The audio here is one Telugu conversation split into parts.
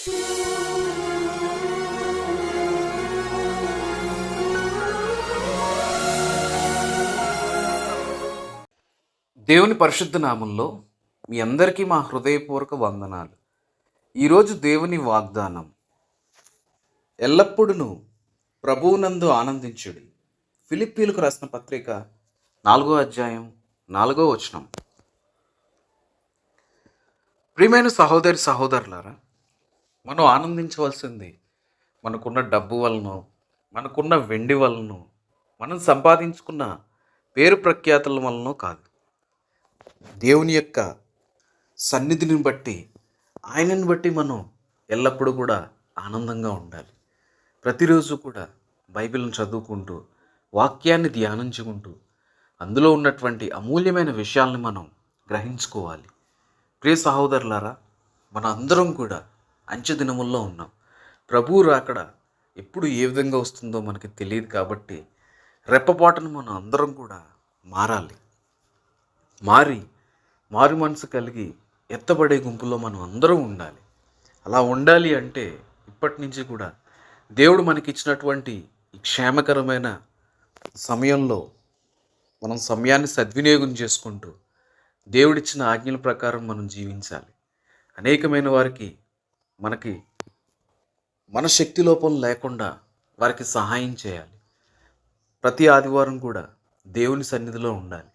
దేవుని పరిశుద్ధ నామంలో మీ అందరికీ మా హృదయపూర్వక వందనాలు. ఈరోజు దేవుని వాగ్దానం ఎల్లప్పుడూ ప్రభువునందు ఆనందించుడి. ఫిలిప్పీలకు రాసిన పత్రిక నాలుగో అధ్యాయం నాలుగో వచనం. ప్రియమైన సహోదరి సహోదరులారా మనం ఆనందించవలసింది మనకున్న డబ్బు వలన మనకున్న వెండి వలన మనం సంపాదించుకున్న పేరు ప్రఖ్యాతుల వలన కాదు. దేవుని యొక్క సన్నిధిని బట్టి ఆయనను బట్టి మనం ఎల్లప్పుడూ కూడా ఆనందంగా ఉండాలి. ప్రతిరోజు కూడా బైబిల్ని చదువుకుంటూ వాక్యాన్ని ధ్యానించుకుంటూ అందులో ఉన్నటువంటి అమూల్యమైన విషయాల్ని మనం గ్రహించుకోవాలి. ప్రియ సహోదరులారా మన అందరం కూడా అంచె దినముల్లో ఉన్నాం. ప్రభువు రాకడ ఎప్పుడు ఏ విధంగా వస్తుందో మనకి తెలియదు కాబట్టి రెప్పపాటును మనం అందరం కూడా మారాలి. మారి మారు మనసు కలిగి ఎత్తబడే గుంపులో మనం అందరం ఉండాలి. అలా ఉండాలి అంటే ఇప్పటి నుంచి కూడా దేవుడు మనకి ఇచ్చినటువంటి క్షేమకరమైన సమయంలో మనం సమయాన్ని సద్వినియోగం చేసుకుంటూ దేవుడిచ్చిన ఆజ్ఞల ప్రకారం మనం జీవించాలి. అనేకమైన వారికి మనకి మన శక్తి లోపం లేకుండా వారికి సహాయం చేయాలి. ప్రతి ఆదివారం కూడా దేవుని సన్నిధిలో ఉండాలి.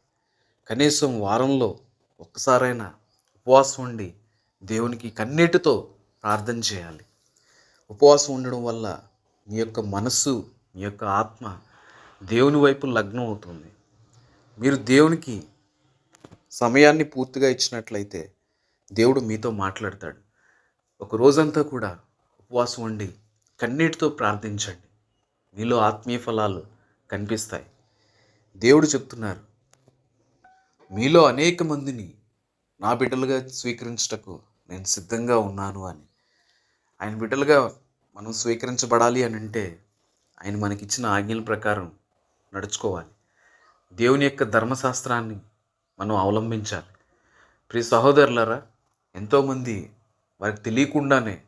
కనీసం వారంలో ఒక్కసారైనా ఉపవాసం ఉండి దేవునికి కన్నీటితో ప్రార్థన చేయాలి. ఉపవాసం ఉండడం వల్ల మీ యొక్క మనస్సు మీ యొక్క ఆత్మ దేవుని వైపు లగ్నం అవుతుంది మీరు దేవునికి సమయాన్ని పూర్తిగా ఇచ్చినట్లయితే దేవుడు మీతో మాట్లాడతాడు. ఒక రోజంతా కూడా ఉపవాసం ఉండి కన్నీటితో ప్రార్థించండి. మీలో ఆత్మీయ ఫలాలు కనిపిస్తాయి. దేవుడు చెప్తున్నారు మీలో అనేక మందిని నా బిడ్డలుగా స్వీకరించటకు నేను సిద్ధంగా ఉన్నాను అని. ఆయన బిడ్డలుగా మనం స్వీకరించబడాలి అని అంటే ఆయన మనకిచ్చిన ఆజ్ఞల ప్రకారం నడుచుకోవాలి. దేవుని యొక్క ధర్మశాస్త్రాన్ని మనం అవలంబించాలి. ప్రియ సహోదరులరా ఎంతోమంది వారికి తెలియకుండానే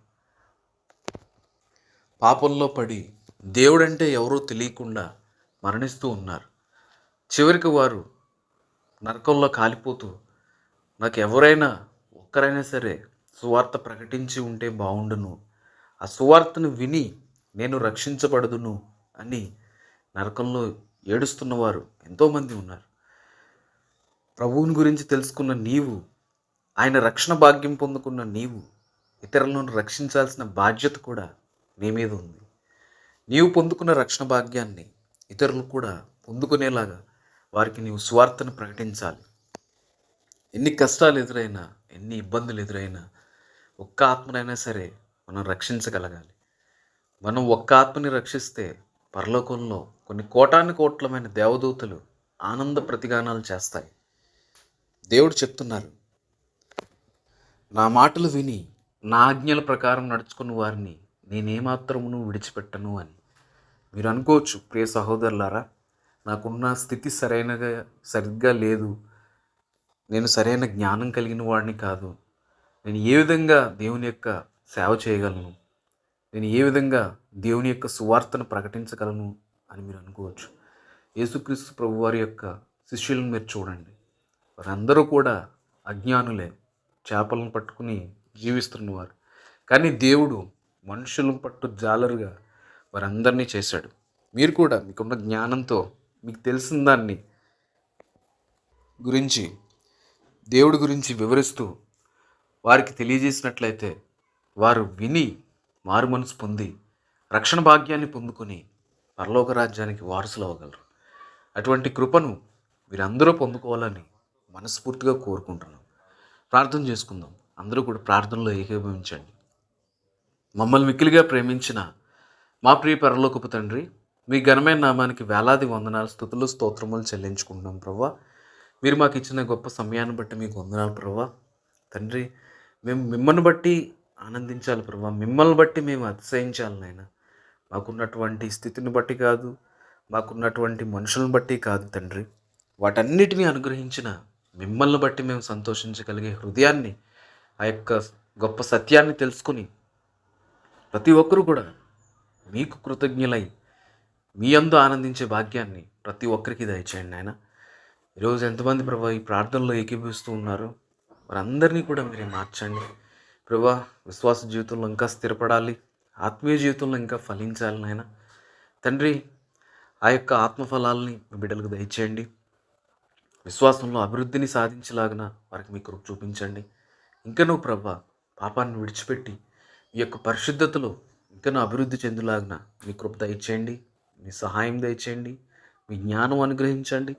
పాపంలో పడి దేవుడంటే ఎవరో తెలియకుండా మరణిస్తూ ఉన్నారు. చివరికి వారు నరకంలో కాలిపోతూ నాకు ఎవరైనా ఒక్కరైనా సరే సువార్త ప్రకటించి ఉంటే బాగుండును ఆ సువార్తను విని నేను రక్షించబడదును అని నరకంలో ఏడుస్తున్నవారు ఎంతోమంది ఉన్నారు. ప్రభువుని గురించి తెలుసుకున్న నీవు ఆయన రక్షణ భాగ్యం పొందుకున్న నీవు ఇతరులను రక్షించాల్సిన బాధ్యత కూడా నీ మీద ఉంది. నీవు పొందుకున్న రక్షణ భాగ్యాన్ని ఇతరులు కూడా పొందుకునేలాగా వారికి నీవు స్వార్థను ప్రకటించాలి. ఎన్ని కష్టాలు ఎదురైనా ఎన్ని ఇబ్బందులు ఎదురైనా ఒక్క ఆత్మనైనా సరే మనం రక్షించగలగాలి. మనం ఒక్క ఆత్మని రక్షిస్తే పరలోకంలో కొన్ని కోటాను కోట్లమైన దేవదూతలు ఆనంద ప్రతిగానాలు చేస్తాయి. దేవుడు చెప్తున్నారు నా మాటలు విని నా ఆజ్ఞల ప్రకారం నడుచుకున్న వారిని నేనేమాత్రమును విడిచిపెట్టను అని. మీరు అనుకోవచ్చు ప్రియ సహోదరులారా నాకున్న స్థితి సరైనగా సరిగ్గా లేదు. నేను సరైన జ్ఞానం కలిగిన వాడిని కాదు. నేను ఏ విధంగా దేవుని యొక్క సేవ చేయగలను? నేను ఏ విధంగా దేవుని యొక్క సువార్తను ప్రకటించగలను అని మీరు అనుకోవచ్చు. యేసుక్రీస్తు ప్రభు వారి యొక్క శిష్యులను మీరు చూడండి. వారందరూ కూడా అజ్ఞానులే. చేపలను పట్టుకుని జీవిస్తున్నవారు కానీ దేవుడు మనుషులను పట్టు జాలరుగా వారందరినీ చేశాడు. మీరు కూడా మీకున్న జ్ఞానంతో మీకు తెలిసిన దాన్ని గురించి దేవుడి గురించి వివరిస్తూ వారికి తెలియజేసినట్లయితే వారు విని మారు మనసు పొంది రక్షణ భాగ్యాన్ని పొందుకొని పరలోక రాజ్యానికి వారసులు అవ్వగలరు. అటువంటి కృపను వీరందరూ పొందుకోవాలని మనస్ఫూర్తిగా కోరుకుంటున్నాం. ప్రార్థన చేసుకుందాం. అందరూ కూడా ప్రార్థనలో ఏకీభవించండి. మమ్మల్ని మిక్కిలిగా ప్రేమించిన మా ప్రియ పరలోకపు తండ్రి మీ ఘనమైన నామానికి వేలాది వందనాలు స్థుతులు స్తోత్రములు చెల్లించుకుంటున్నాం ప్రవ్వా. మీరు మాకు ఇచ్చిన గొప్ప సమయాన్ని బట్టి మీకు వందనాలు ప్రవ్వా. తండ్రి మేము మిమ్మల్ని బట్టి ఆనందించాలి ప్రభా మిమ్మల్ని బట్టి మేము అతిశయించాలి నాయన. మాకున్నటువంటి స్థితిని బట్టి కాదు మాకున్నటువంటి మనుషులను బట్టి కాదు తండ్రి. వాటన్నిటినీ అనుగ్రహించిన మిమ్మల్ని బట్టి మేము సంతోషించగలిగే హృదయాన్ని ఆ యొక్క గొప్ప సత్యాన్ని తెలుసుకుని ప్రతి ఒక్కరూ కూడా మీకు కృతజ్ఞులై మీ అందు ఆనందించే భాగ్యాన్ని ప్రతి ఒక్కరికి దయచేయండి నాయన. ఈరోజు ఎంతమంది ప్రభా ఈ ప్రార్థనలో ఏకీభవిస్తూ ఉన్నారు? వారందరినీ కూడా మీరే మార్చండి. ప్రభా విశ్వాస జీవితంలో ఇంకా స్థిరపడాలి ఆత్మీయ జీవితంలో ఇంకా ఫలించాలి నాయన. తండ్రి ఆ యొక్క ఆత్మఫలాల్ని మీ బిడ్డలకు దయచేయండి. విశ్వాసంలో అభివృద్ధిని సాధించలాగిన వారికి మీ కృప చూపించండి. ఇంకనూ ప్రభా పాపాన్ని విడిచిపెట్టి ఈ యొక్క పరిశుద్ధతలో ఇంకనూ అభివృద్ధి చెందులాగిన మీ కృప దయచేయండి మీ సహాయం దయచేయండి మీ జ్ఞానం అనుగ్రహించండి.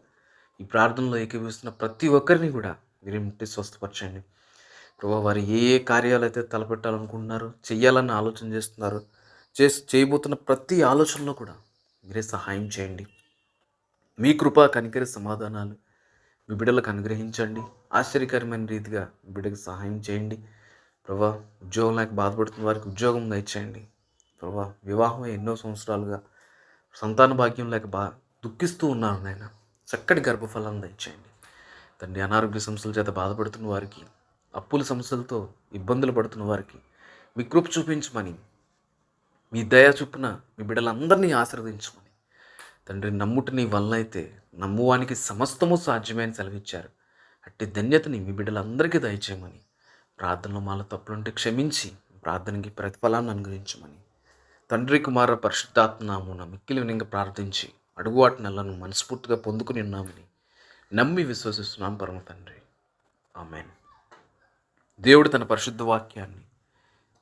ఈ ప్రార్థనలో ఏకీభవిస్తున్న ప్రతి ఒక్కరిని కూడా మీరు ముట్టి స్వస్థపరచండి. ప్రభా వారు ఏ ఏ కార్యాలు అయితే తలపెట్టాలనుకుంటున్నారో చెయ్యాలని ఆలోచన చేస్తున్నారు చేసి చేయబోతున్న ప్రతి ఆలోచనలో కూడా మీరే సహాయం చేయండి. మీ కృప కనికరి సమాధానాలు మీ బిడ్డలకు అనుగ్రహించండి. ఆశ్చర్యకరమైన రీతిగా బిడ్డకు సహాయం చేయండి. ప్రభా ఉద్యోగం లేక బాధపడుతున్న వారికి ఉద్యోగం దయచేయండి. ప్రభా వివాహం ఎన్నో సంవత్సరాలుగా సంతాన భాగ్యం లేక బా దుఃఖిస్తూ ఉన్నారు నాయన. చక్కటి గర్భఫలాన్ని దయచేయండి. తండ్రి అనారోగ్య సమస్యల చేత బాధపడుతున్న వారికి అప్పుల సమస్యలతో ఇబ్బందులు పడుతున్న వారికి మీ కృప చూపించమని మీ దయ చొప్పున మీ బిడ్డలందరినీ ఆశీర్వదించమని తండ్రి నమ్ముట నీ వలన అయితే నమ్మువానికి సమస్తము సాధ్యమే అని సెలవిచ్చారు. అట్టి ధన్యతని మీ బిడ్డలందరికీ దయచేయమని ప్రార్థనలో మాల తప్పులుంటే క్షమించి ప్రార్థనకి ప్రతిఫలాన్ని అనుగ్రహించమని. తండ్రి కుమార పరిశుద్ధాత్మనామున మిక్కిలి వినంగా ప్రార్థించి అడుగువాటి నెలను మనస్ఫూర్తిగా పొందుకుని ఉన్నామని నమ్మి విశ్వసిస్తున్నాం పరమ తండ్రి. ఆమెన్. దేవుడు తన పరిశుద్ధ వాక్యాన్ని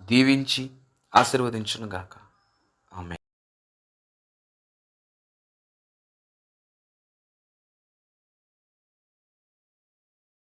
దీవించి ఆశీర్వదించును గాక